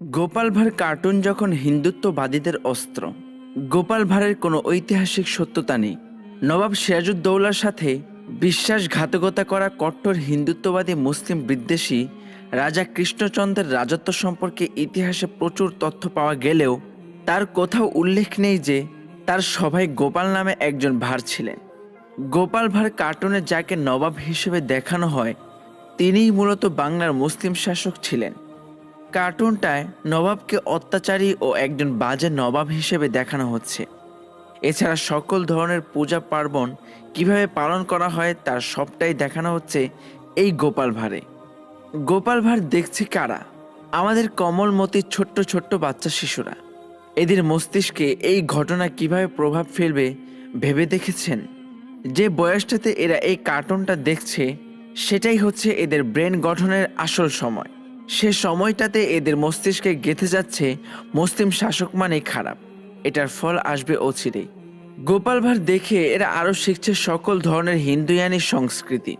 Gopal Bhar cartoon যখন হিন্দুত্ববাদীদের অস্ত্র গোপাল ভাঁড়ের কোনো ঐতিহাসিক সত্যতা নেই। নবাব সিরাজউদ্দৌলার সাথে বিশ্বাসঘাতকতা করা কট্টর হিন্দুত্ববাদী মুসলিম বিদ্বেষী রাজা কৃষ্ণচন্দ্রের রাজত্ব সম্পর্কে ইতিহাসে প্রচুর তথ্য পাওয়া গেলেও তার কোথাও উল্লেখ নেই যে তার সভায় গোপাল নামে একজন ভাঁড় ছিলেন। গোপাল ভাঁড় কার্টুনে যাকে নবাব হিসেবে দেখানো হয়, তিনিই মূলত বাংলার মুসলিম শাসক ছিলেন। কার্টুনটায় নবাবকে অত্যাচারী ও একজন বাজে নবাব হিসেবে দেখানো হচ্ছে। এছাড়া সকল ধরনের পূজা পার্বণ কীভাবে পালন করা হয় তার সবটাই দেখানো হচ্ছে এই গোপাল ভাঁড়ে। গোপাল ভাঁড় দেখছে কারা? আমাদের কমলমতির ছোট্ট ছোট্ট বাচ্চা শিশুরা। এদের মস্তিষ্কে এই ঘটনা কীভাবে প্রভাব ফেলবে ভেবে দেখেছেন? যে বয়সটাতে এরা এই কার্টুনটা দেখছে, সেটাই হচ্ছে এদের ব্রেন গঠনের আসল সময়। সে সময়টাতে এদের মস্তিষ্কে গেঁথে যাচ্ছে, মুসলিম শাসক মানেই খারাপ। এটার ফল আসবে অচিরেই। গোপাল ভাঁড় দেখে এরা আরও শিখছে সকল ধরনের হিন্দুয়ানি সংস্কৃতি।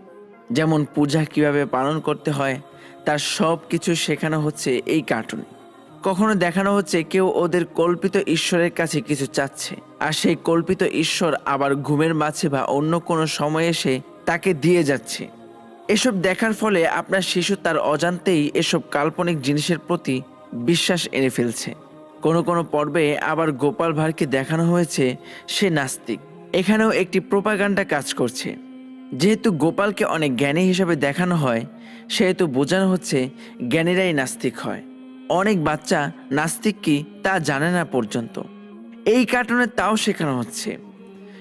যেমন পূজা কীভাবে পালন করতে হয়, তার সব কিছু শেখানো হচ্ছে এই কার্টুনে কখনো দেখানো হচ্ছে কেউ ওদের কল্পিত ঈশ্বরের কাছে কিছু চাচ্ছে, আর সেই কল্পিত ঈশ্বর আবার ঘুমের মাঝে বা অন্য কোনো সময়ে এসে তাকে দিয়ে যাচ্ছে। এসব দেখার ফলে আপনার শিশু তার অজান্তেই এসব কাল্পনিক জিনিসের প্রতি বিশ্বাস এনে ফেলছে। কোনো কোনো পর্বে আবার গোপাল ভাঁড়কে দেখানো হয়েছে সে নাস্তিক। এখানেও একটি প্রোপাগান্ডা কাজ করছে। যেহেতু গোপালকে অনেক জ্ঞানী হিসাবে দেখানো হয়, সেহেতু বোঝানো হচ্ছে জ্ঞানীরাই নাস্তিক হয়। অনেক বাচ্চা নাস্তিক কি তা জানে না পর্যন্ত। এই কার্টুনে তাও শেখানো হচ্ছে।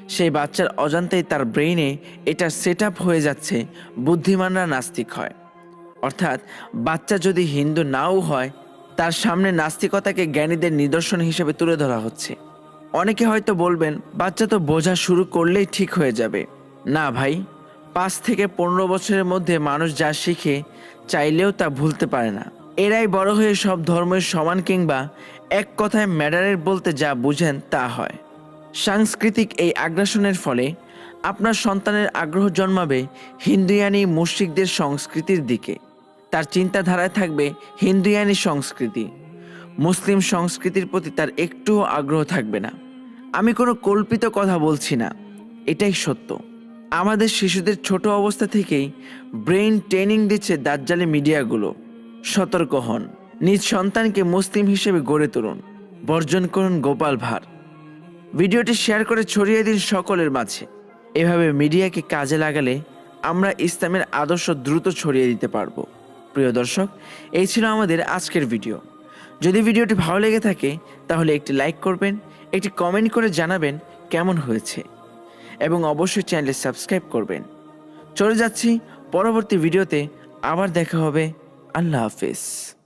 সেই বাচ্চার অজান্তেই তার ব্রেইনে এটা সেট হয়ে যাচ্ছে, বুদ্ধিমানরা নাস্তিক হয়। অর্থাৎ বাচ্চা যদি হিন্দু নাও হয়, তার সামনে নাস্তিকতাকে জ্ঞানীদের নিদর্শন হিসেবে তুলে ধরা হচ্ছে। অনেকে হয়তো বলবেন, বাচ্চা তো বোঝা শুরু করলেই ঠিক হয়ে যাবে। না ভাই, পাঁচ থেকে পনেরো বছরের মধ্যে মানুষ যা শিখে, চাইলেও তা ভুলতে পারে না। এরাই বড় হয়ে সব ধর্মের সমান কিংবা এক কথায় ম্যাডারের বলতে যা বুঝেন তা হয়। সাংস্কৃতিক এই আগ্রাসনের ফলে আপনার সন্তানের আগ্রহ জন্মাবে হিন্দুয়ানি মুশরিকদের সংস্কৃতির দিকে। তার চিন্তাধারায় থাকবে হিন্দুয়ানি সংস্কৃতি। মুসলিম সংস্কৃতির প্রতি তার একটুও আগ্রহ থাকবে না। আমি কোনো কল্পিত কথা বলছি না, এটাই সত্য। আমাদের শিশুদের ছোট অবস্থা থেকেই ব্রেইন ট্রেনিং দিচ্ছে দাজ্জালি মিডিয়াগুলো। সতর্ক হন। নিজ সন্তানকে মুসলিম হিসেবে গড়ে তুলুন। বর্জন করুন গোপাল ভাঁড়। ভিডিওটি শেয়ার করে ছড়িয়ে দিন সকলের মাঝে। এভাবে মিডিয়াকে কাজে লাগালে আমরা ইসলামের আদর্শ দ্রুত ছড়িয়ে দিতে পারব। প্রিয় দর্শক, এই ছিল আমাদের আজকের ভিডিও। যদি ভিডিওটি ভালো লেগে থাকে, তাহলে একটি লাইক করবেন, একটি কমেন্ট করে জানাবেন কেমন হয়েছে। এবং অবশ্যই চ্যানেলে সাবস্ক্রাইব করবেন। চলে যাচ্ছি পরবর্তী ভিডিওতে, আবার দেখা হবে। আল্লাহ হাফেজ।